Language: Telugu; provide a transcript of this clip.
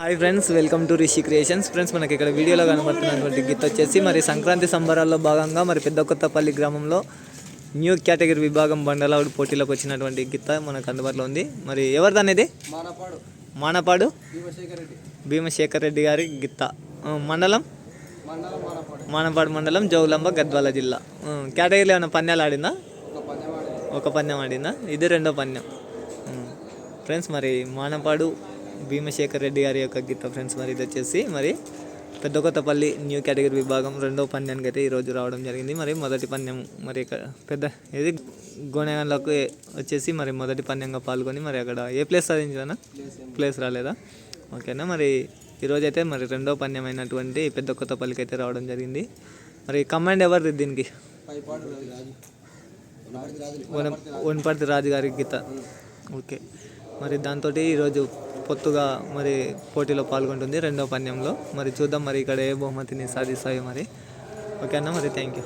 Hi friends welcome to Rishi creations friends మనకి ఇక్కడ వీడియోలో కనబడుతున్నటువంటి గిత్ వచ్చేసి మరి సంక్రాంతి సంబరాల్లో భాగంగా మరి పెద్ద కొత్తపల్లి గ్రామంలో న్యూ కేటగిరీ విభాగం బండలావుడు పోటీలోకి వచ్చినటువంటి గిత్త మనకు అందుబాటులో ఉంది. మరి ఎవరిది అనేది? మానపాడు. మానపాడు? భీమశేఖర్ రెడ్డి గారి గిత్త మండలం? మానపాడు. మండలం జౌలంబ గద్వాల జిల్లా. కేటగిరీలో ఏమైనా పన్యాలు ఆడిందా? ఒక పందెం ఆడిందా. ఇది రెండో ఉమ్. ఫ్రెండ్స్ మరి మానపాడు భీమశేఖర్ రెడ్డి గారి యొక్క గీత ఫ్రెండ్స్ మరి ఇది వచ్చేసి మరి పెద్ద కొత్తపల్లి న్యూ కేటగిరీ విభాగం రెండో పందెంకి అయితే ఈరోజు రావడం జరిగింది. మరి మొదటి పందెం మరి ఇక్కడ పెద్ద ఇది గోనెగండ్లకు వచ్చేసి మరి మొదటి పందెంగా పాల్గొని మరి అక్కడ ఏ ప్లేస్ సాధించానా ప్లేస్ రాలేదా? ఓకేనా మరి ఈరోజు అయితే మరి రెండో పందెం అయినటువంటి పెద్ద కొత్తపల్లికి అయితే రావడం జరిగింది. మరి కమాండ్ ఎవరు దీనికి? రాజు వనపర్తి రాజు గారి గీత. ఓకే. మరి దాంతో ఈరోజు పొత్తుగా మరి పోటీలో పాల్గొంటుంది రెండో పందెంలో మరి చూద్దాం మరి ఇక్కడ ఏ బహుమతిని సాధిస్తాయో మరి. ఓకే అన్న మరి? Thank you.